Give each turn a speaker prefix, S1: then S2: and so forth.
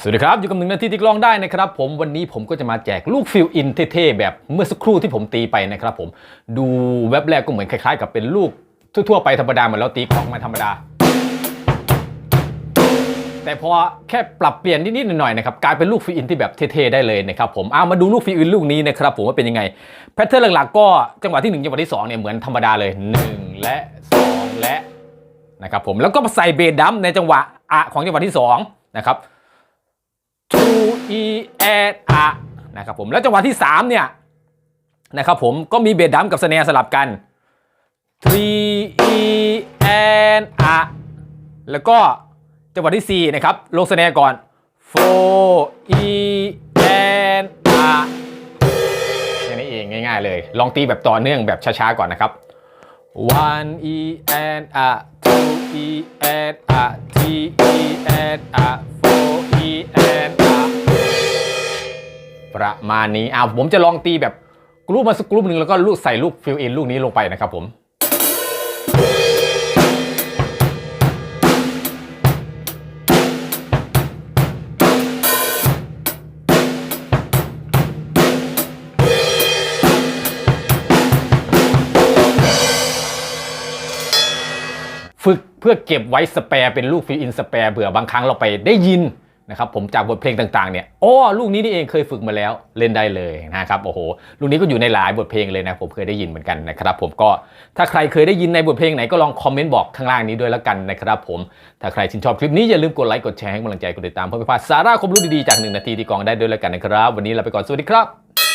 S1: สวัสดีครับ อยู่กับหนึ่งนาทีที่กลองได้นะครับผมวันนี้ผมก็จะมาแจกลูกฟิลอินเท่ๆแบบเมื่อสักครู่ที่ผมตีไปนะครับผมดูแว็บแรกก็เหมือนคล้ายๆ กับเป็นลูกทั่วๆไปธรรมดาเหมือนเราตีกลองมาธรรมดา แต่พอแค่ปรับเปลี่ยนนิดๆหน่อยๆนะครับกลายเป็นลูกฟิลอินที่แบบเท่ๆได้เลยนะครับผมเอามาดูลูกฟิลอินลูกนี้นะครับผมว่าเป็นยังไงแพทเทิร์นหลักๆก็จังหวะที่หนึ่งจังหวะที่สองเนี่ยเหมือนธรรมดาเลยหนึ่งและสองและนะครับผมแล้วก็มาใส่เบสดัมในจังหวะอะของจังหวะที่สองนะครับ 2 e and a นะครับผมแล้วจังหวะที่ 3 เนี่ยนะครับผมก็มีเบสดัมกับสแนร์สลับกัน three e and a แล้วก็จังหวะที่ 4 นะครับ ลงสแนร์ก่อน four e and a แค่นี้เองง่ายๆเลย ลองตีแบบต่อเนื่องแบบช้าๆก่อนนะครับ one e and a two e and a three e and a ประมาณนี้อ่าผมจะลองตีแบบกรุ๊ปมาสักกรุ๊ปหนึ่งแล้วก็ลูกใส่ลูกฟิลอินลูกนี้ลงไปนะครับผมฝึกเพื่อเก็บไว้สแปร์เป็นลูกฟิลอินสแปร์เผื่อบางครั้งเราไปได้ยิน นะครับผมจากบทเพลงต่างๆเนี่ยอ๋อลูกนี้นี่เองเคยฝึกมาแล้วเล่นได้เลยนะครับโอ้โหลูกนี้ก็อยู่ในหลายบทเพลงเลยนะผมเคยได้ยินเหมือนกันนะครับผมก็ถ้าใครเคยได้ยินในบทเพลงไหนก็ลองคอมเมนต์บอกข้างล่างนี้ด้วยแล้วกันนะครับผมถ้าใครชื่นชอบคลิปนี้อย่าลืมกดไลค์กดแชร์ให้กำลังใจกดติดตามเพื่อไม่พลาดสาระความรู้ดีๆจากหนึ่งนาทีที่กองได้ด้วยแล้วกันนะครับ วันนี้ลาไปก่อนสวัสดีครับ